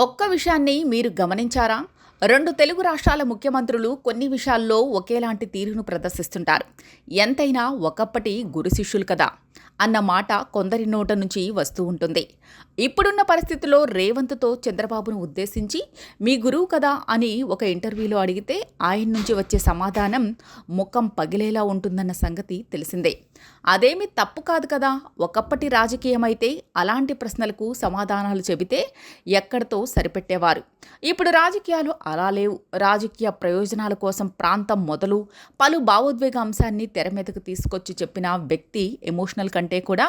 ఒక్క విషయాన్ని మీరు గమనించారా? రెండు తెలుగు రాష్ట్రాల ముఖ్యమంత్రులు కొన్ని విషయాల్లో ఒకేలాంటి తీరును ప్రదర్శిస్తుంటారు. ఎంతైనా ఒకప్పటి గురు శిష్యులు కదా అన్న మాట కొందరి నోట నుంచి వస్తూ ఉంటుంది. ఇప్పుడున్న పరిస్థితిలో రేవంత్తో చంద్రబాబును ఉద్దేశించి మీ గురువు కదా అని ఒక ఇంటర్వ్యూలో అడిగితే ఆయన నుంచి వచ్చే సమాధానం ముఖం పగిలేలా ఉంటుందన్న సంగతి తెలిసిందే. అదేమి తప్పు కాదు కదా ఒకప్పటి రాజకీయమైతే అలాంటి ప్రశ్నలకు సమాధానాలు చెబితే ఎక్కడితో సరిపెట్టేవారు? ఇప్పుడు రాజకీయాలు అలా లేవు. రాజకీయ ప్రయోజనాల కోసం ప్రాంతం మొదలు పలు భావోద్వేగ అంశాన్ని తెర మీదకు తీసుకొచ్చి చెప్పిన వ్యక్తి ఎమోషనల్ కంటే కూడా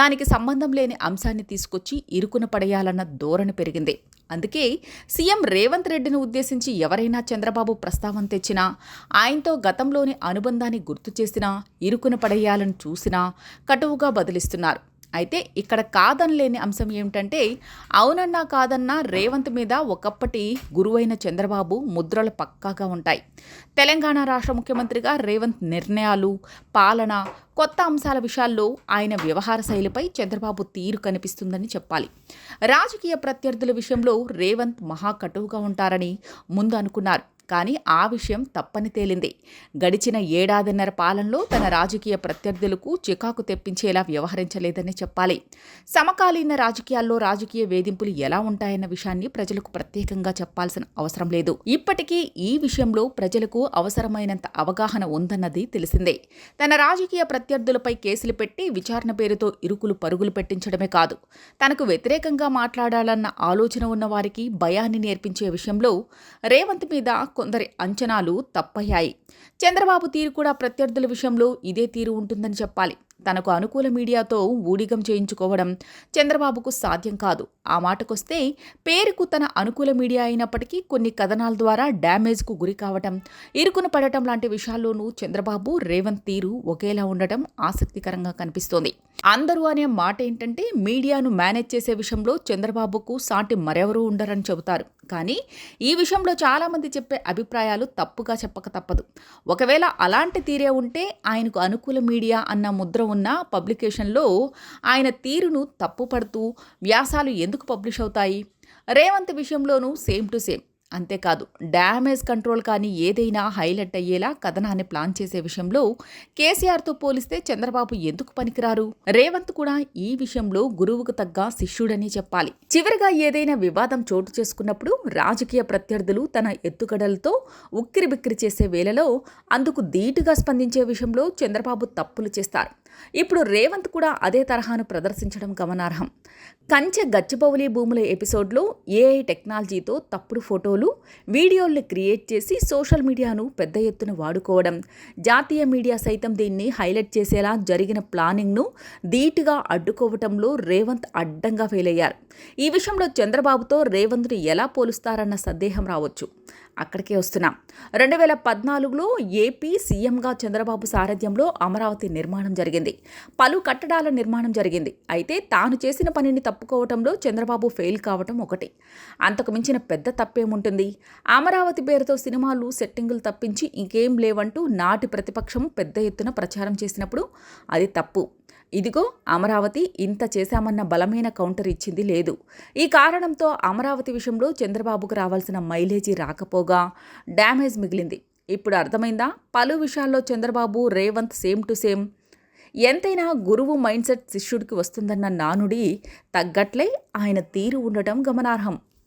దానికి సంబంధం లేని అంశాన్ని తీసుకొచ్చి ఇరుకున పడేయాలన్న ధోరణి పెరిగింది. అందుకే సీఎం రేవంత్ రెడ్డిని ఉద్దేశించి ఎవరైనా చంద్రబాబు ప్రస్తావన తెచ్చినా ఆయనతో గతంలోని అనుబంధాన్ని గుర్తు చేసినా ఇరుకున పడేయాలని చూసినా కటువుగా బదిలిస్తున్నారు. అయితే ఇక్కడ కాదనలేని అంశం ఏమిటంటే అవునన్నా కాదన్నా రేవంత్ మీద ఒకప్పటి గురువైన చంద్రబాబు ముద్రలు పక్కాగా ఉంటాయి. తెలంగాణ రాష్ట్ర ముఖ్యమంత్రిగా రేవంత్ నిర్ణయాలు పాలన కొత్త అంశాల విషయాల్లో ఆయన వ్యవహార శైలిపై చంద్రబాబు తీరు కనిపిస్తుందని చెప్పాలి. రాజకీయ ప్రత్యర్థుల విషయంలో రేవంత్ మహాకటువుగా ఉంటారని ముందు అనుకున్నారు. కానీ ఆ విషయం తప్పని తేలింది. గడిచిన ఏడాదిన్నర పాలనలో తన రాజకీయ ప్రత్యర్థులకు చికాకు తెప్పించేలా వ్యవహరించలేదని చెప్పాలి. సమకాలీన రాజకీయాల్లో రాజకీయ వేధింపులు ఎలా ఉంటాయన్న విషయాన్ని ప్రజలకు ప్రత్యేకంగా చెప్పాల్సిన అవసరం లేదు. ఇప్పటికీ ఈ విషయంలో ప్రజలకు అవసరమైనంత అవగాహన ఉందన్నది తెలిసిందే. తన రాజకీయ ప్రత్యర్థులపై కేసులు పెట్టి విచారణ పేరుతో ఇరుకులు పరుగులు పెట్టించడమే కాదు. తనకు వ్యతిరేకంగా మాట్లాడాలన్న ఆలోచన ఉన్నవారికి భయాన్ని నేర్పించే విషయంలో రేవంత్ మీద కొందరి అంచనాలు తప్పయ్యాయి. చంద్రబాబు తీరు కూడా ప్రత్యర్థుల విషయంలో ఇదే తీరు ఉంటుందని చెప్పాలి. తనకు అనుకూల మీడియాతో ఊడిగం చేయించుకోవడం చంద్రబాబుకు సాధ్యం కాదు. ఆ మాటకొస్తే పేరుకు తన అనుకూల మీడియా అయినప్పటికీ కొన్ని కథనాల ద్వారా డ్యామేజ్కు గురి కావటం ఇరుకున పడటం లాంటి విషయాల్లోనూ చంద్రబాబు రేవంత్ తీరు ఒకేలా ఉండటం ఆసక్తికరంగా కనిపిస్తోంది. అందరూ అనే మాట ఏంటంటే మీడియాను మేనేజ్ చేసే విషయంలో చంద్రబాబుకు సాటి మరెవరూ ఉండరని చెబుతారు. కానీ ఈ విషయంలో చాలామంది చెప్పే అభిప్రాయాలు తప్పుగా చెప్పక తప్పదు. ఒకవేళ అలాంటి తీరే ఉంటే ఆయనకు అనుకూల మీడియా అన్న ముద్ర ఉన్న పబ్లికేషన్లో ఆయన తీరును తప్పుపడుతూ వ్యాసాలు ఎందుకు పబ్లిష్ అవుతాయి? రేవంత్ విషయంలోనూ సేమ్ టు సేమ్. అంతేకాదు డ్యామేజ్ కంట్రోల్ కానీ ఏదైనా హైలైట్ అయ్యేలా కథనాన్ని ప్లాన్ చేసే విషయంలో కేసీఆర్తో పోలిస్తే చంద్రబాబు ఎందుకు పనికిరారు? రేవంత్ కూడా ఈ విషయంలో గురువుకు తగ్గ శిష్యుడని చెప్పాలి. చివరిగా ఏదైనా వివాదం చోటు చేసుకున్నప్పుడు రాజకీయ ప్రత్యర్థులు తన ఎత్తుగడలతో ఉక్కిరిబిక్కిరి చేసే వేళలో అందుకు ధీటుగా స్పందించే విషయంలో చంద్రబాబు తప్పులు చేస్తారు. ఇప్పుడు రేవంత్ కూడా అదే తరహాను ప్రదర్శించడం గమనార్హం. కంచె గచ్చిబౌలి భూముల ఎపిసోడ్లో ఏఐ టెక్నాలజీతో తప్పుడు ఫోటోలు వీడియోల్ని క్రియేట్ చేసి సోషల్ మీడియాను పెద్ద ఎత్తున వాడుకోవడం జాతీయ మీడియా సైతం దీన్ని హైలైట్ చేసేలా జరిగిన ప్లానింగ్ను ధీటుగా అడ్డుకోవటంలో రేవంత్ అడ్డంగా ఫెయిల్ అయ్యారు ఈ విషయంలో చంద్రబాబుతో రేవంత్ను ఎలా పోలుస్తారన్న సందేహం రావచ్చు. అక్కడికే వస్తున్నాం. రెండు వేల పద్నాలుగులో ఏపీ సీఎంగా చంద్రబాబు సారథ్యంలో అమరావతి నిర్మాణం జరిగింది. పలు కట్టడాల నిర్మాణం జరిగింది. అయితే తాను చేసిన పనిని తప్పుకోవటంలో చంద్రబాబు ఫెయిల్ కావటం ఒకటి. అంతకు మించిన పెద్ద తప్పేముంటుంది? అమరావతి పేరుతో సినిమాలు సెట్టింగులు తప్పించి ఇంకేం లేవంటూ నాటి ప్రతిపక్షం పెద్ద ఎత్తున ప్రచారం చేసినప్పుడు అది తప్పు. ఇదిగో అమరావతి ఇంత చేశామన్న బలమైన కౌంటర్ ఇచ్చింది లేదు. ఈ కారణంతో అమరావతి విషయంలో చంద్రబాబుకు రావాల్సిన మైలేజీ రాకపోగా డ్యామేజ్ మిగిలింది. ఇప్పుడు అర్థమైందా? పలు విషయాల్లో Chandrababu Revanth same to same. ఎంతైనా గురువు మైండ్ సెట్ శిష్యుడికి వస్తుందన్న నానుడి తగ్గట్లే ఆయన తీరు ఉండటం గమనార్హం.